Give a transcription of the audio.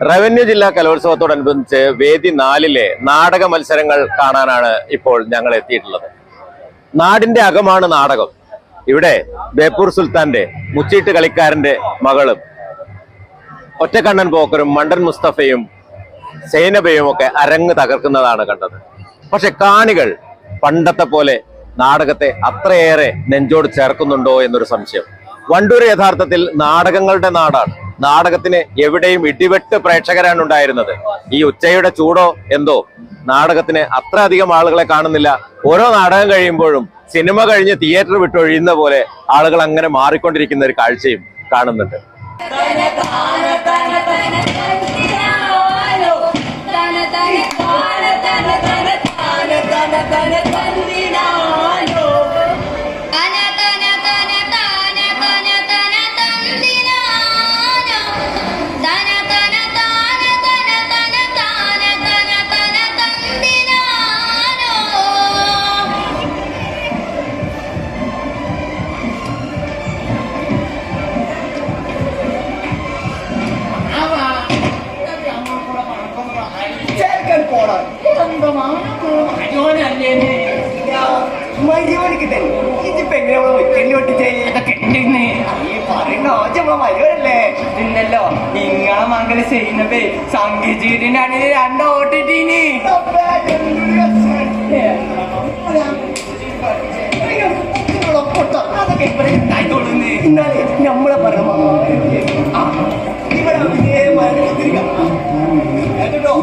Revenue ജില്ലാ കലോത്സവത്തോടനുബന്ധിച്ച് വേദി നാലിലെ നാടക മത്സരങ്ങൾ കാണാനാണ് ഇപ്പോൾ ഞങ്ങൾ എത്തിയിട്ടുള്ളത്. നാടിന്റെ അകമാണ് നാടകം. ഇവിടെ ബേപ്പൂർ സുൽത്താന്റെ മുച്ചീട്ട് കളിക്കാരന്റെ മകളും ഒറ്റക്കണ്ണൻ പോക്കറും മണ്ടൻ മുസ്തഫയും സൈനബയും ഒക്കെ അരങ്ങ് തകർക്കുന്നതാണ് കണ്ടത്. പക്ഷെ കാണികൾ പണ്ടത്തെ പോലെ നാടകത്തെ അത്രയേറെ നെഞ്ചോട് ചേർക്കുന്നുണ്ടോ എന്നൊരു സംശയം. വണ്ടൂർ യഥാർത്ഥത്തിൽ നാടകങ്ങളുടെ നാടാണ്. നാടകത്തിന് എവിടെയും ഇടിവെട്ട് പ്രേക്ഷകരാണ് ഉണ്ടായിരുന്നത്. ഈ ഉച്ചയുടെ ചൂടോ എന്തോ? നാടകത്തിന് അത്ര അധികം ആളുകളെ കാണുന്നില്ല. ഓരോ നാടകം കഴിയുമ്പോഴും സിനിമ കഴിഞ്ഞ് തിയേറ്റർ വിട്ടൊഴിയുന്ന പോലെ ആളുകൾ അങ്ങനെ മാറിക്കൊണ്ടിരിക്കുന്ന ഒരു കാഴ്ചയും കാണുന്നുണ്ട്. മര്യോണിക്ക് തന്നെ. ഇതിപ്പോ എങ്ങനെ വെക്കണ്ടി ഒട്ടിച്ചേ ഇതൊക്കെ ഈ പറയുന്ന ഓച്ച നമ്മളെ മര്യോനല്ലേ ഇന്നല്ലോ നിങ്ങളെ മകൾ ചെയ്യുന്നത് സംഗീതീരിന്റെ അണിയിൽ രണ്ട് ഓട്ടിട്ടീനി. അതൊക്കെ ഇവിടെ ഉണ്ടായിത്തോളുന്ന് വലിയ മരം കേട്ടോ